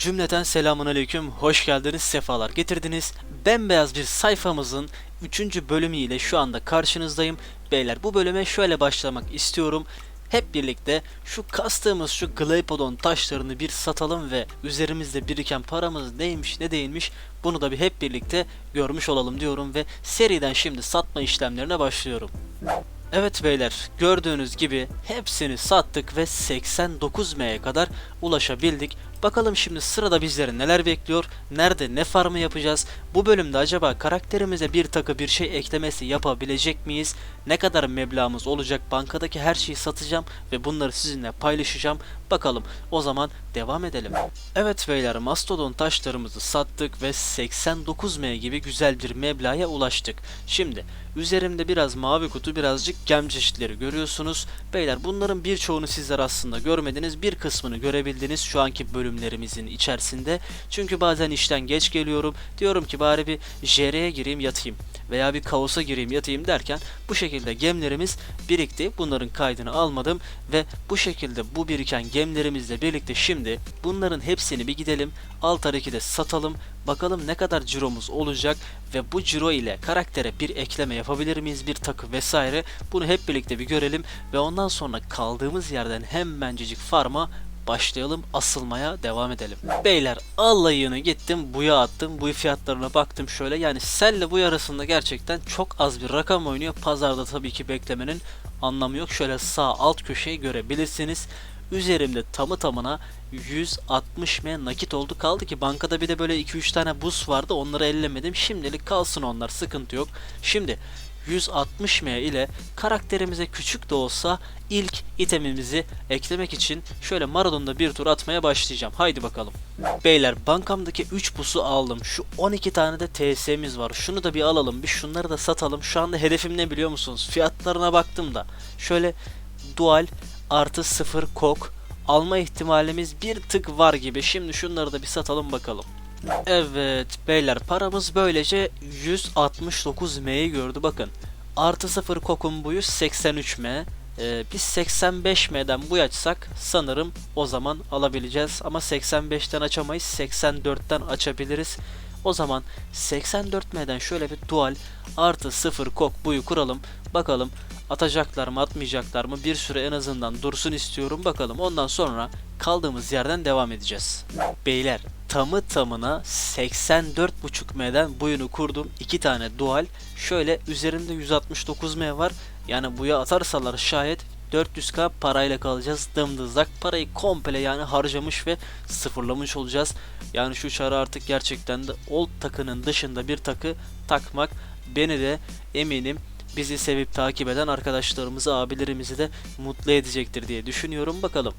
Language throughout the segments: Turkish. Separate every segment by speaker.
Speaker 1: Cümleten selamun aleyküm, hoş geldiniz, sefalar getirdiniz. Bembeyaz bir sayfamızın 3. bölümüyle şu anda karşınızdayım. Beyler bu bölüme şöyle başlamak istiyorum. Hep birlikte şu kastığımız şu Glypodon taşlarını bir satalım ve üzerimizde biriken paramız neymiş ne değilmiş bunu da bir hep birlikte görmüş olalım diyorum ve seriden şimdi satma işlemlerine başlıyorum. Evet beyler gördüğünüz gibi hepsini sattık ve 89M'ye kadar ulaşabildik. Bakalım şimdi sırada bizleri neler bekliyor, nerede ne farmı yapacağız, bu bölümde acaba karakterimize bir takı bir şey eklemesi yapabilecek miyiz, ne kadar meblağımız olacak, bankadaki her şeyi satacağım ve bunları sizinle paylaşacağım. Bakalım o zaman devam edelim. Evet beyler mastodon taşlarımızı sattık ve 89M gibi güzel bir meblağa ulaştık. Şimdi üzerimde biraz mavi kutu birazcık gem çeşitleri görüyorsunuz. Beyler bunların birçoğunu sizler aslında görmediniz. Bir kısmını görebildiniz şu anki bölümlerimizin içerisinde. Çünkü bazen işten geç geliyorum. Diyorum ki bari bir JR'ye gireyim yatayım veya bir kaosa gireyim yatayım derken bu şekilde gemlerimiz birikti. Bunların kaydını almadım ve bu şekilde bu biriken gemlerimizle birlikte şimdi bunların hepsini bir gidelim Altar 2'de satalım. Bakalım ne kadar ciromuz olacak ve bu ciro ile karaktere bir ekleme yapabilir miyiz? Bir takı vesaire. Bunu hep birlikte bir görelim ve ondan sonra kaldığımız yerden hemencecik farma başlayalım asılmaya devam edelim. Beyler allayını gittim buya attım bu fiyatlarına baktım şöyle yani selle bu arasında gerçekten çok az bir rakam oynuyor. Pazarda tabii ki beklemenin anlamı yok. Şöyle sağ alt köşeyi görebilirsiniz. Üzerimde tamı tamına 160 M nakit oldu. Kaldı ki bankada bir de böyle 2-3 tane buz vardı. Onları ellemedim. Şimdilik kalsın onlar. Sıkıntı yok. Şimdi 160 M ile karakterimize küçük de olsa ilk itemimizi eklemek için şöyle Maradon'da bir tur atmaya başlayacağım. Haydi bakalım. Beyler bankamdaki 3 busu aldım. Şu 12 tane de TS'miz var. Şunu da bir alalım. Bir şunları da satalım. Şu anda hedefim ne biliyor musunuz? Fiyatlarına baktım da. Şöyle dual artı 0 kok alma ihtimalimiz bir tık var gibi. Şimdi şunları da bir satalım bakalım. Evet beyler paramız böylece 169M'yi gördü bakın. Artı 0 kokun buyu 83M. Ee, biz 85M'den bu açsak sanırım o zaman alabileceğiz. Ama 85'ten açamayız 84'ten açabiliriz. O zaman 84M'den şöyle bir dual artı 0 kok buyu kuralım. Bakalım atacaklar mı atmayacaklar mı bir süre en azından dursun istiyorum bakalım ondan sonra kaldığımız yerden devam edeceğiz. Beyler tamı tamına 84.5M'den buyunu kurdum. 2 tane dual. Şöyle üzerinde 169M var. Yani buya atarsalar şayet 400k parayla kalacağız dımdızlak. Parayı komple yani harcamış ve sıfırlamış olacağız. Yani şu çarı artık gerçekten de old takının dışında bir takı takmak beni de eminim bizi sevip takip eden arkadaşlarımızı, abilerimizi de mutlu edecektir diye düşünüyorum. Bakalım.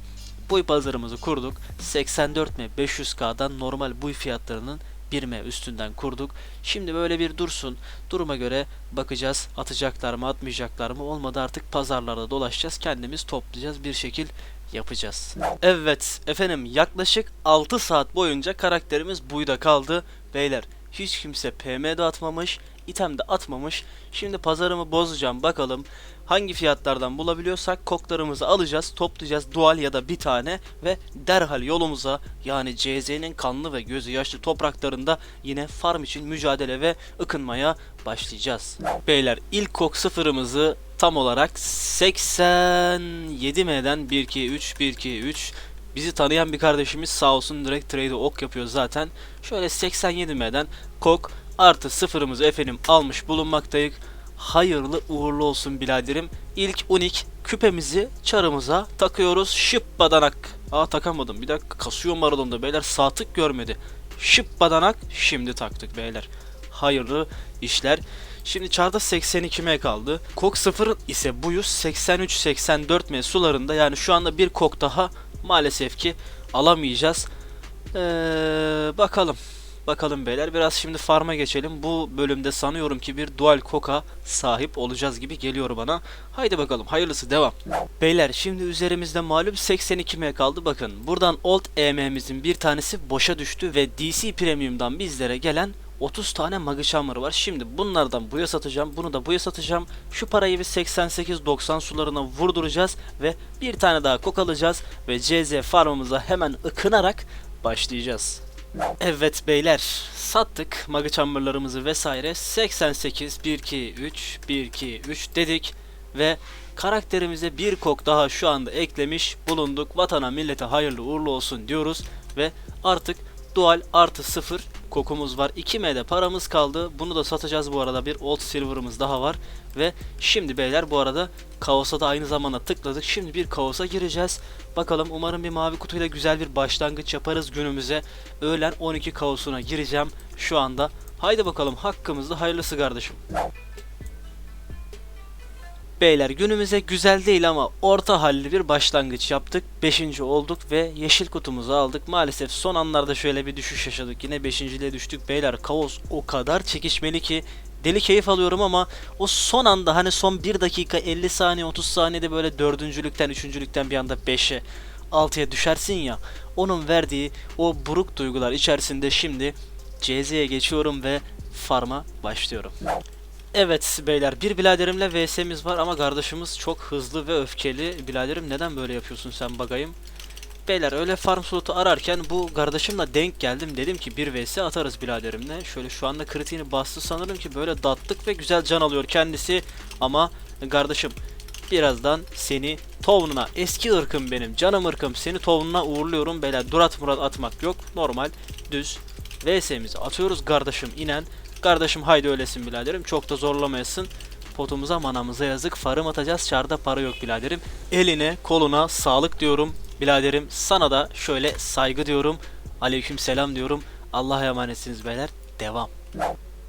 Speaker 1: Buy pazarımızı kurduk. 84 m 500K'dan normal buy fiyatlarının 1M üstünden kurduk. Şimdi böyle bir dursun. Duruma göre bakacağız. Atacaklar mı atmayacaklar mı olmadı artık pazarlarda dolaşacağız. Kendimiz toplayacağız. Bir şekil yapacağız. Evet efendim yaklaşık 6 saat boyunca karakterimiz buyda kaldı. Beyler hiç kimse PM de atmamış, item de atmamış. Şimdi pazarımı bozacağım bakalım hangi fiyatlardan bulabiliyorsak koklarımızı alacağız, toplayacağız dual ya da bir tane ve derhal yolumuza yani CZ'nin kanlı ve gözü yaşlı topraklarında yine farm için mücadele ve ıkınmaya başlayacağız. Beyler ilk kok sıfırımızı tam olarak 87M'den 1 2 3 1 2 3 Bizi tanıyan bir kardeşimiz sağ olsun direkt trade ok yapıyor zaten. Şöyle 87M'den kok artı sıfırımızı efendim almış bulunmaktayız. Hayırlı uğurlu olsun biraderim. İlk unik küpemizi çarımıza takıyoruz. Şıp badanak. Aa takamadım. Bir dakika kasıyor Maradon'da beyler. Sağ tık görmedi. Şıp badanak. Şimdi taktık beyler. Hayırlı işler. Şimdi çarda 82M kaldı. Kok 0 ise bu 83-84M sularında. Yani şu anda bir kok daha maalesef ki alamayacağız. Ee, bakalım. Bakalım beyler biraz şimdi farma geçelim. Bu bölümde sanıyorum ki bir dual koka sahip olacağız gibi geliyor bana. Haydi bakalım hayırlısı devam. Beyler şimdi üzerimizde malum 82M kaldı bakın. Buradan old EM'mizin bir tanesi boşa düştü ve DC Premium'dan bizlere gelen 30 tane Magi Chamber var. Şimdi bunlardan buya satacağım. Bunu da buya satacağım. Şu parayı bir 88-90 sularına vurduracağız ve bir tane daha kok alacağız ve CZ farmımıza hemen ıkınarak başlayacağız. Evet beyler sattık magı chamberlarımızı vesaire. 88 1 2 3 1 2 3 dedik. Ve karakterimize bir kok daha şu anda eklemiş bulunduk. Vatana millete hayırlı uğurlu olsun diyoruz. Ve artık dual artı 0 kokumuz var. 2M'de paramız kaldı. Bunu da satacağız bu arada. Bir old silver'ımız daha var. Ve şimdi beyler bu arada kaosa da aynı zamanda tıkladık. Şimdi bir kaosa gireceğiz. Bakalım umarım bir mavi kutuyla güzel bir başlangıç yaparız günümüze. Öğlen 12 kaosuna gireceğim şu anda. Haydi bakalım hakkımızda hayırlısı kardeşim. Beyler günümüze güzel değil ama orta halli bir başlangıç yaptık. 5. olduk ve yeşil kutumuzu aldık. Maalesef son anlarda şöyle bir düşüş yaşadık. Yine 5.liğe düştük. Beyler kaos o kadar çekişmeli ki deli keyif alıyorum ama o son anda hani son 1 dakika 50 saniye 30 saniyede böyle dördüncülükten üçüncülükten bir anda 5'e 6'ya düşersin ya onun verdiği o buruk duygular içerisinde şimdi CZ'ye geçiyorum ve farma başlıyorum. Evet beyler bir biladerimle VS'miz var ama kardeşimiz çok hızlı ve öfkeli. Biladerim neden böyle yapıyorsun sen bagayım? Beyler öyle farm slotu ararken bu kardeşimle denk geldim. Dedim ki bir vs atarız biladerimle. Şöyle şu anda kritiğini bastı sanırım ki böyle dattık ve güzel can alıyor kendisi. Ama kardeşim birazdan seni tovnuna eski ırkım benim canım ırkım seni tovnuna uğurluyorum. Beyler durat murat atmak yok. Normal düz VS'mizi atıyoruz kardeşim inen. Kardeşim haydi öylesin biraderim. Çok da zorlamayasın. Potumuza manamıza yazık. Farım atacağız. Çarda para yok biraderim. Eline koluna sağlık diyorum. Biraderim sana da şöyle saygı diyorum. Aleyküm selam diyorum. Allah'a emanetsiniz beyler. Devam.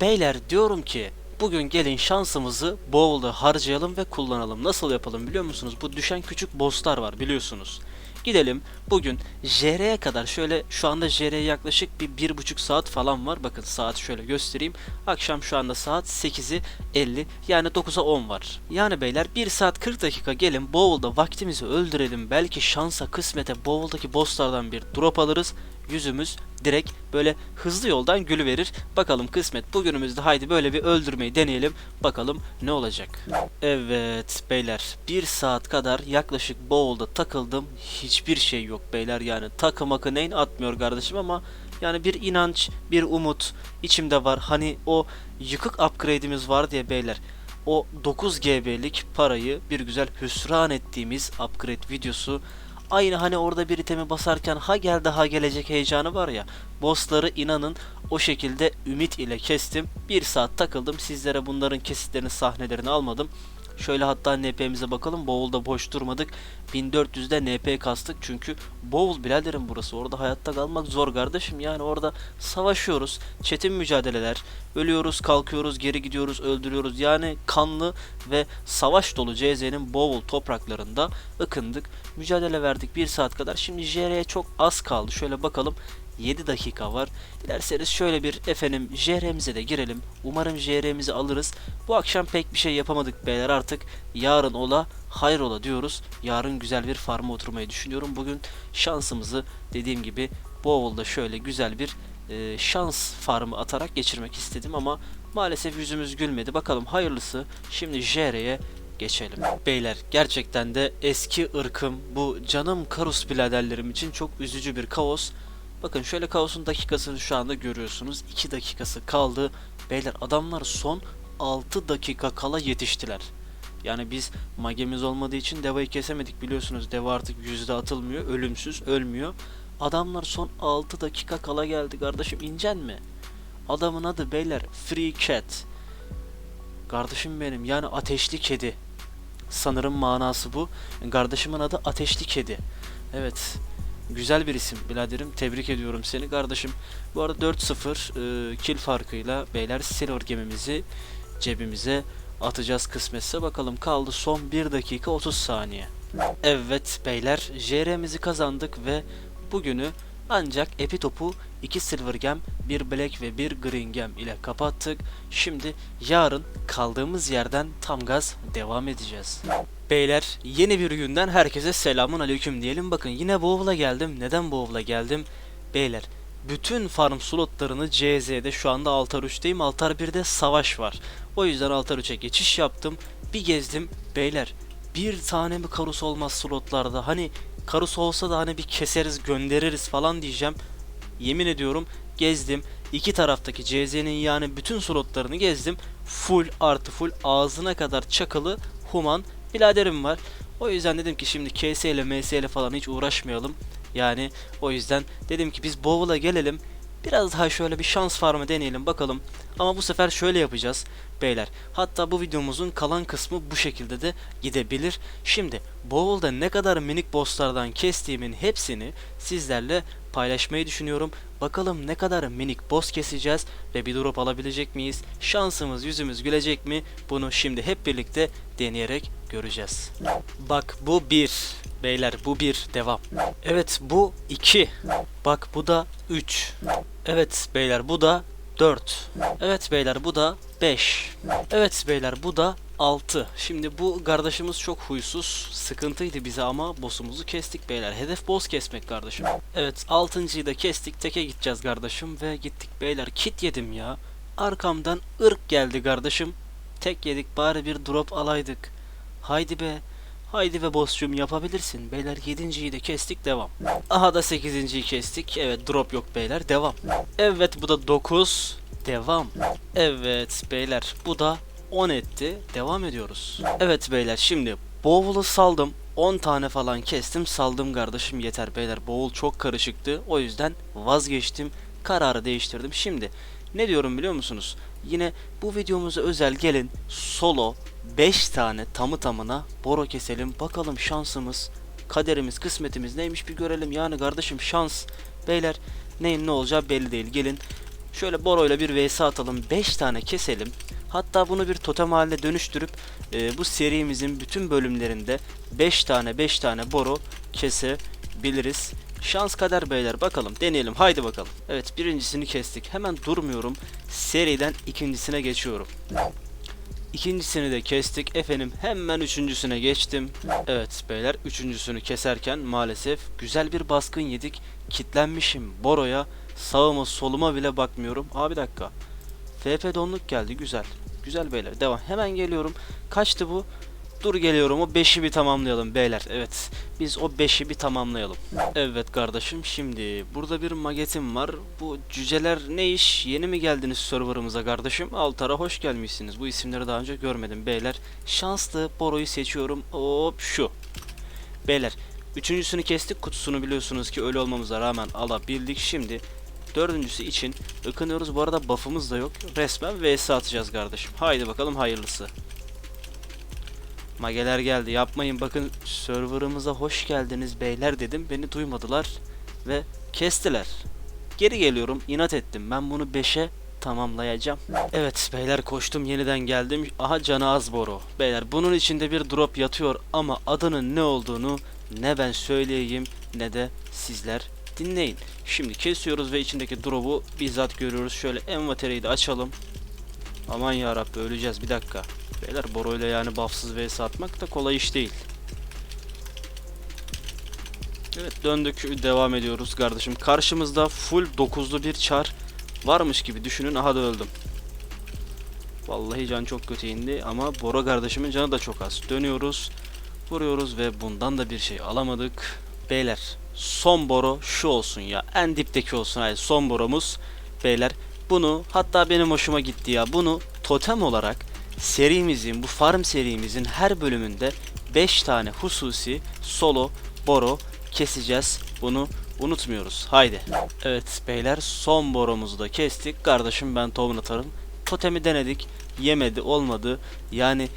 Speaker 1: Beyler diyorum ki bugün gelin şansımızı bowl'da harcayalım ve kullanalım. Nasıl yapalım biliyor musunuz? Bu düşen küçük bosslar var biliyorsunuz. Gidelim bugün JR'ye kadar şöyle şu anda JR'ye yaklaşık bir bir buçuk saat falan var. Bakın saat şöyle göstereyim. Akşam şu anda saat 8'i 50 yani 9'a 10 var. Yani beyler 1 saat 40 dakika gelin Bowl'da vaktimizi öldürelim. Belki şansa kısmete Bowl'daki bosslardan bir drop alırız. Yüzümüz direkt böyle hızlı yoldan gülü verir. Bakalım kısmet bugünümüzde haydi böyle bir öldürmeyi deneyelim. Bakalım ne olacak. Evet beyler bir saat kadar yaklaşık Bowl'da takıldım. Hiçbir şey yok beyler yani takım akı neyin atmıyor kardeşim ama yani bir inanç, bir umut içimde var. Hani o yıkık upgrade'imiz var diye beyler. O 9 GB'lik parayı bir güzel hüsran ettiğimiz upgrade videosu Aynı hani orada bir itemi basarken ha gel daha gelecek heyecanı var ya. Bossları inanın o şekilde ümit ile kestim. Bir saat takıldım. Sizlere bunların kesitlerini sahnelerini almadım. Şöyle hatta NP'mize bakalım. Bowl'da boş durmadık. 1400'de NP kastık. Çünkü Bowl biraderim burası. Orada hayatta kalmak zor kardeşim. Yani orada savaşıyoruz. Çetin mücadeleler. Ölüyoruz, kalkıyoruz, geri gidiyoruz, öldürüyoruz. Yani kanlı ve savaş dolu CZ'nin Bowl topraklarında ıkındık. Mücadele verdik 1 saat kadar. Şimdi JR'ye çok az kaldı. Şöyle bakalım. 7 dakika var. Dilerseniz şöyle bir efendim JR'mize de girelim. Umarım JR'mizi alırız. Bu akşam pek bir şey yapamadık beyler artık. Yarın ola hayrola diyoruz. Yarın güzel bir farma oturmayı düşünüyorum. Bugün şansımızı dediğim gibi Bowl'da şöyle güzel bir e, şans farmı atarak geçirmek istedim ama maalesef yüzümüz gülmedi. Bakalım hayırlısı. Şimdi JR'ye geçelim. Beyler gerçekten de eski ırkım bu canım Karus biraderlerim için çok üzücü bir kaos. Bakın şöyle kaosun dakikasını şu anda görüyorsunuz. 2 dakikası kaldı. Beyler adamlar son 6 dakika kala yetiştiler. Yani biz magemiz olmadığı için devayı kesemedik biliyorsunuz. Deva artık yüzde atılmıyor. Ölümsüz ölmüyor. Adamlar son 6 dakika kala geldi kardeşim incen mi? Adamın adı beyler Free Cat. Kardeşim benim yani ateşli kedi. Sanırım manası bu. Kardeşimin adı ateşli kedi. Evet. Güzel bir isim biraderim. Tebrik ediyorum seni kardeşim. Bu arada 4-0 e, kill farkıyla beyler silver gemimizi cebimize atacağız kısmetse. Bakalım kaldı son 1 dakika 30 saniye. Evet beyler JR'mizi kazandık ve bugünü ancak Epitop'u 2 Silver Gem, 1 Black ve 1 Green Gem ile kapattık. Şimdi yarın kaldığımız yerden tam gaz devam edeceğiz. Beyler yeni bir günden herkese selamun aleyküm diyelim. Bakın yine Bowl'a geldim. Neden Bowl'a geldim? Beyler bütün farm slotlarını CZ'de şu anda Altar 3'teyim. Altar 1'de savaş var. O yüzden Altar 3'e geçiş yaptım. Bir gezdim. Beyler bir tane mi karus olmaz slotlarda? Hani karus olsa da hani bir keseriz göndeririz falan diyeceğim. yemin ediyorum gezdim. İki taraftaki CZ'nin yani bütün slotlarını gezdim. Full artı full ağzına kadar çakalı human biraderim var. O yüzden dedim ki şimdi KS ile MS ile falan hiç uğraşmayalım. Yani o yüzden dedim ki biz Bowl'a gelelim. Biraz daha şöyle bir şans farmı deneyelim bakalım. Ama bu sefer şöyle yapacağız beyler. Hatta bu videomuzun kalan kısmı bu şekilde de gidebilir. Şimdi Bowl'da ne kadar minik bosslardan kestiğimin hepsini sizlerle paylaşmayı düşünüyorum. Bakalım ne kadar minik boss keseceğiz ve bir drop alabilecek miyiz? Şansımız yüzümüz gülecek mi? Bunu şimdi hep birlikte deneyerek göreceğiz. Bak bu bir. Beyler bu bir. Devam. Evet bu iki. Bak bu da üç. Evet beyler bu da 4. Evet beyler bu da 5. Evet beyler bu da 6. Şimdi bu kardeşimiz çok huysuz. Sıkıntıydı bize ama boss'umuzu kestik beyler. Hedef boss kesmek kardeşim. Evet 6.yı da kestik. Teke gideceğiz kardeşim ve gittik beyler. Kit yedim ya. Arkamdan ırk geldi kardeşim. Tek yedik bari bir drop alaydık. Haydi be. Haydi ve boss'cum yapabilirsin. Beyler 7.yi de kestik devam. Aha da 8.yi kestik. Evet drop yok beyler devam. Evet bu da 9. Devam. Evet beyler bu da 10 etti. Devam ediyoruz. Evet beyler şimdi Bowl'u saldım. 10 tane falan kestim saldım kardeşim yeter beyler. Bowl çok karışıktı. O yüzden vazgeçtim. Kararı değiştirdim. Şimdi ne diyorum biliyor musunuz? Yine bu videomuza özel gelin solo 5 tane tamı tamına boro keselim. Bakalım şansımız, kaderimiz, kısmetimiz neymiş bir görelim. Yani kardeşim şans. Beyler neyin ne olacağı belli değil. Gelin şöyle boroyla bir vs atalım. 5 tane keselim. Hatta bunu bir totem haline dönüştürüp e, bu serimizin bütün bölümlerinde 5 tane 5 tane boro kesebiliriz. Şans kader beyler bakalım deneyelim haydi bakalım. Evet birincisini kestik hemen durmuyorum seriden ikincisine geçiyorum. İkincisini de kestik. Efendim hemen üçüncüsüne geçtim. Evet beyler üçüncüsünü keserken maalesef güzel bir baskın yedik. Kitlenmişim Boro'ya. Sağıma soluma bile bakmıyorum. Aa bir dakika. FP donluk geldi güzel. Güzel beyler devam. Hemen geliyorum. Kaçtı bu? Dur geliyorum o 5'i bir tamamlayalım beyler. Evet biz o 5'i bir tamamlayalım. Evet kardeşim şimdi burada bir magetim var. Bu cüceler ne iş? Yeni mi geldiniz serverımıza kardeşim? Altar'a hoş gelmişsiniz. Bu isimleri daha önce görmedim beyler. Şanslı Boro'yu seçiyorum. Hop şu. Beyler üçüncüsünü kestik kutusunu biliyorsunuz ki öyle olmamıza rağmen alabildik. Şimdi dördüncüsü için ıkınıyoruz. Bu arada buff'ımız da yok. Resmen vs atacağız kardeşim. Haydi bakalım hayırlısı. Mageler geldi. Yapmayın bakın serverımıza hoş geldiniz beyler dedim. Beni duymadılar ve kestiler. Geri geliyorum. inat ettim. Ben bunu 5'e tamamlayacağım. Evet beyler koştum yeniden geldim. Aha canı az boru. Beyler bunun içinde bir drop yatıyor ama adının ne olduğunu ne ben söyleyeyim ne de sizler dinleyin. Şimdi kesiyoruz ve içindeki drop'u bizzat görüyoruz. Şöyle envatereyi de açalım. Aman yarabbi öleceğiz bir dakika. Beyler Boro ile yani buffsız vs atmak da kolay iş değil. Evet döndük devam ediyoruz kardeşim. Karşımızda full 9'lu bir çar varmış gibi düşünün. Aha da öldüm. Vallahi can çok kötü indi ama Bora kardeşimin canı da çok az. Dönüyoruz. Vuruyoruz ve bundan da bir şey alamadık. Beyler son boro şu olsun ya. En dipteki olsun. Hayır son boromuz. Beyler bunu hatta benim hoşuma gitti ya. Bunu totem olarak serimizin bu farm serimizin her bölümünde 5 tane hususi solo boro keseceğiz. Bunu unutmuyoruz. Haydi. Evet beyler son boromuzu da kestik. Kardeşim ben tohum atarım. Totemi denedik. Yemedi olmadı. Yani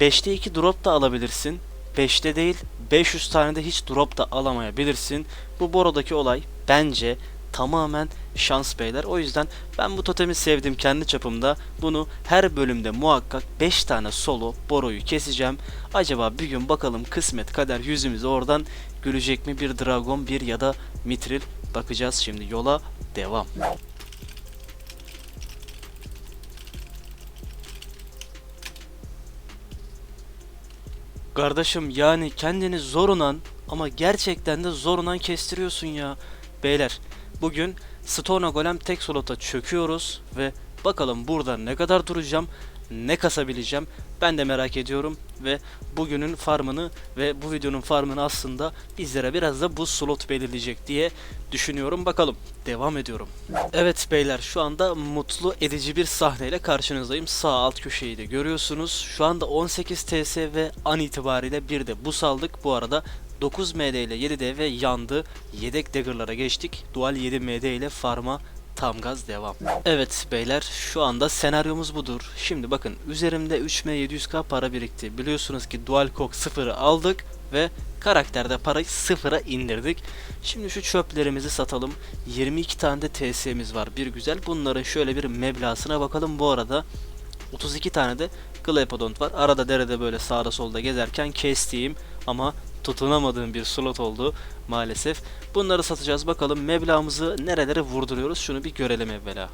Speaker 1: 5'te 2 drop da alabilirsin. 5'te değil 500 tane de hiç drop da alamayabilirsin. Bu borodaki olay bence tamamen şans beyler. O yüzden ben bu totemi sevdim kendi çapımda. Bunu her bölümde muhakkak 5 tane solo boroyu keseceğim. Acaba bir gün bakalım kısmet kader yüzümüze oradan gülecek mi bir dragon bir ya da mitril bakacağız şimdi yola devam. Kardeşim yani kendini zorunan ama gerçekten de zorunan kestiriyorsun ya. Beyler bugün Stone Golem tek slota çöküyoruz ve bakalım burada ne kadar duracağım, ne kasabileceğim. Ben de merak ediyorum ve bugünün farmını ve bu videonun farmını aslında bizlere biraz da bu slot belirleyecek diye düşünüyorum. Bakalım devam ediyorum. Evet beyler şu anda mutlu edici bir sahneyle karşınızdayım. Sağ alt köşeyi de görüyorsunuz. Şu anda 18 TS ve an itibariyle bir de bus aldık. Bu arada 9 MD ile 7D ve yandı. Yedek dagger'lara geçtik. Dual 7 MD ile farma tam gaz devam. Evet beyler şu anda senaryomuz budur. Şimdi bakın üzerimde 3M 700k para birikti. Biliyorsunuz ki Dual Cock 0'ı aldık ve karakterde parayı sıfıra indirdik. Şimdi şu çöplerimizi satalım. 22 tane de TS'miz var. Bir güzel. Bunların şöyle bir meblağına bakalım. Bu arada 32 tane de Glypodont var. Arada derede böyle sağda solda gezerken kestiğim ama tutunamadığım bir slot oldu maalesef. Bunları satacağız. Bakalım meblağımızı nerelere vurduruyoruz. Şunu bir görelim evvela.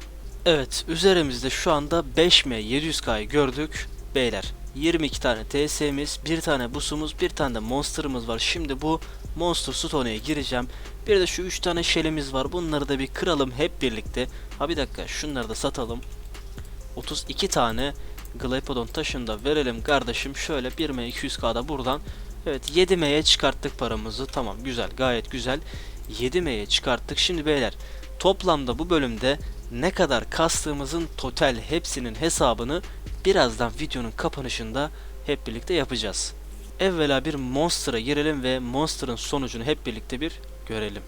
Speaker 1: Evet üzerimizde şu anda 5M 700K'yı gördük. Beyler 22 tane TS'miz, bir tane busumuz, bir tane de monster'ımız var. Şimdi bu Monster Stone'e gireceğim. Bir de şu 3 tane shell'imiz var. Bunları da bir kıralım hep birlikte. Ha bir dakika şunları da satalım. 32 tane Glypodon taşını da verelim kardeşim. Şöyle 1M 200K'da buradan. Evet 7M'ye çıkarttık paramızı. Tamam güzel gayet güzel. 7M'ye çıkarttık. Şimdi beyler toplamda bu bölümde ne kadar kastığımızın total hepsinin hesabını birazdan videonun kapanışında hep birlikte yapacağız. Evvela bir Monster'a girelim ve Monster'ın sonucunu hep birlikte bir görelim.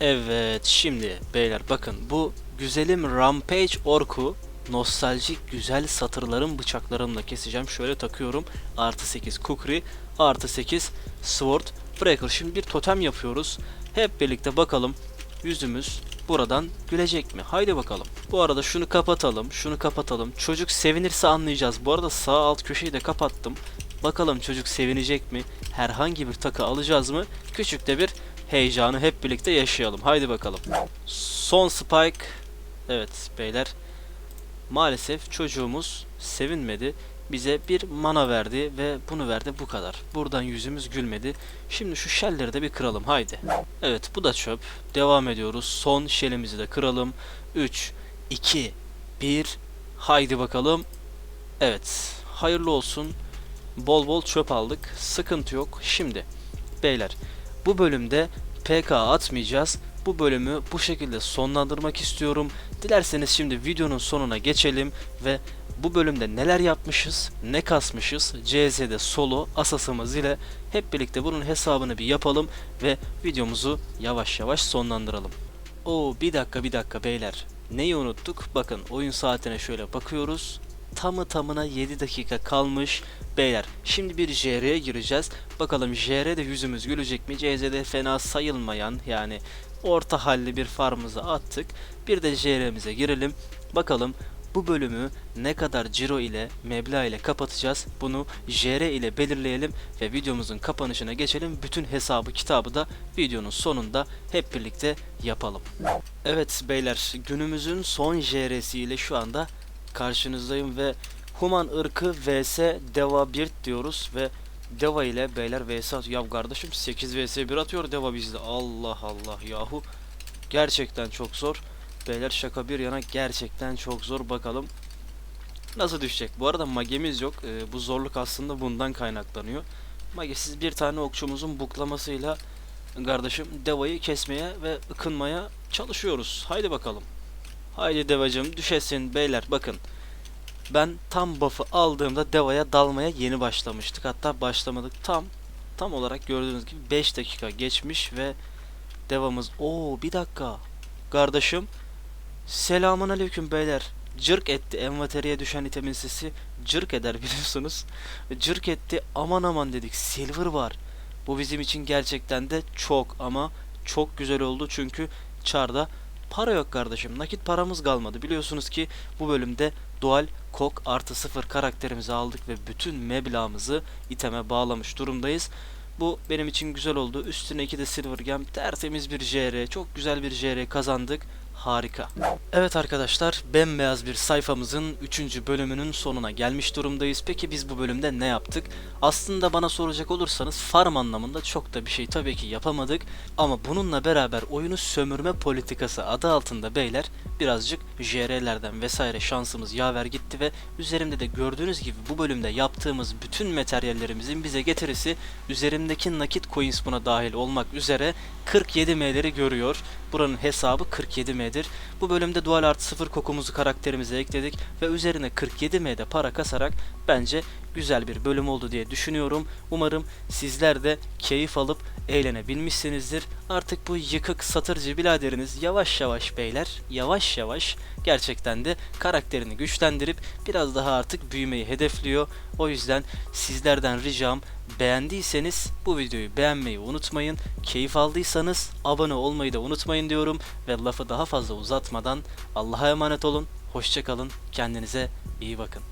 Speaker 1: Evet şimdi beyler bakın bu güzelim Rampage Orku nostaljik güzel satırların bıçaklarımla keseceğim. Şöyle takıyorum. Artı 8 Kukri, artı 8 Sword Breaker. Şimdi bir totem yapıyoruz. Hep birlikte bakalım yüzümüz buradan gülecek mi? Haydi bakalım. Bu arada şunu kapatalım, şunu kapatalım. Çocuk sevinirse anlayacağız. Bu arada sağ alt köşeyi de kapattım. Bakalım çocuk sevinecek mi? Herhangi bir takı alacağız mı? Küçük de bir heyecanı hep birlikte yaşayalım. Haydi bakalım. Son spike. Evet beyler. Maalesef çocuğumuz sevinmedi. Bize bir mana verdi ve bunu verdi bu kadar. Buradan yüzümüz gülmedi. Şimdi şu shellleri de bir kıralım haydi. Evet bu da çöp. Devam ediyoruz. Son shellimizi de kıralım. 3, 2, 1. Haydi bakalım. Evet. Hayırlı olsun. Bol bol çöp aldık. Sıkıntı yok. Şimdi beyler bu bölümde PK atmayacağız. Bu bölümü bu şekilde sonlandırmak istiyorum. Dilerseniz şimdi videonun sonuna geçelim ve bu bölümde neler yapmışız, ne kasmışız, CZ'de solo asasımız ile hep birlikte bunun hesabını bir yapalım ve videomuzu yavaş yavaş sonlandıralım. Oo bir dakika bir dakika beyler. Neyi unuttuk? Bakın oyun saatine şöyle bakıyoruz. Tamı tamına 7 dakika kalmış. Beyler şimdi bir JR'ye gireceğiz. Bakalım JR'de yüzümüz gülecek mi? CZ'de fena sayılmayan yani orta halli bir farmımızı attık. Bir de JR'mize girelim. Bakalım bu bölümü ne kadar ciro ile meblağ ile kapatacağız bunu JR ile belirleyelim ve videomuzun kapanışına geçelim. Bütün hesabı kitabı da videonun sonunda hep birlikte yapalım. Evet beyler günümüzün son JR'si ile şu anda karşınızdayım ve Human ırkı vs Deva Bird diyoruz ve Deva ile beyler vs atıyor. Ya kardeşim 8 vs 1 atıyor Deva bizde. Allah Allah yahu. Gerçekten çok zor. Beyler şaka bir yana gerçekten çok zor. Bakalım nasıl düşecek. Bu arada magemiz yok. Ee, bu zorluk aslında bundan kaynaklanıyor. Magesiz bir tane okçumuzun buklamasıyla kardeşim Deva'yı kesmeye ve ıkınmaya çalışıyoruz. Haydi bakalım. Haydi Devacım düşesin beyler bakın. Ben tam buff'ı aldığımda Deva'ya dalmaya yeni başlamıştık. Hatta başlamadık tam tam olarak gördüğünüz gibi 5 dakika geçmiş ve Devamız o bir dakika. Kardeşim Selamun aleyküm beyler. Cırk etti envateriye düşen itemin sesi cırk eder biliyorsunuz. Cırk etti aman aman dedik silver var. Bu bizim için gerçekten de çok ama çok güzel oldu çünkü çarda para yok kardeşim. Nakit paramız kalmadı. Biliyorsunuz ki bu bölümde dual kok artı sıfır karakterimizi aldık ve bütün meblağımızı iteme bağlamış durumdayız. Bu benim için güzel oldu. Üstüne iki de silver gem tertemiz bir JR. Çok güzel bir JR kazandık. Harika. Evet arkadaşlar, bembeyaz bir sayfamızın 3. bölümünün sonuna gelmiş durumdayız. Peki biz bu bölümde ne yaptık? Aslında bana soracak olursanız farm anlamında çok da bir şey tabii ki yapamadık. Ama bununla beraber oyunu sömürme politikası adı altında beyler birazcık JR'lerden vesaire şansımız yaver gitti ve üzerimde de gördüğünüz gibi bu bölümde yaptığımız bütün materyallerimizin bize getirisi üzerimdeki nakit coins buna dahil olmak üzere 47 M'leri görüyor. Buranın hesabı 47 M'dir. Bu bölümde dual artı 0 kokumuzu karakterimize ekledik ve üzerine 47 M'de para kasarak bence güzel bir bölüm oldu diye düşünüyorum. Umarım sizler de keyif alıp eğlenebilmişsinizdir. Artık bu yıkık satırcı biladeriniz yavaş yavaş beyler, yavaş yavaş gerçekten de karakterini güçlendirip biraz daha artık büyümeyi hedefliyor. O yüzden sizlerden ricam beğendiyseniz bu videoyu beğenmeyi unutmayın. Keyif aldıysanız abone olmayı da unutmayın diyorum ve lafı daha fazla uzatmadan Allah'a emanet olun. Hoşçakalın. Kendinize iyi bakın.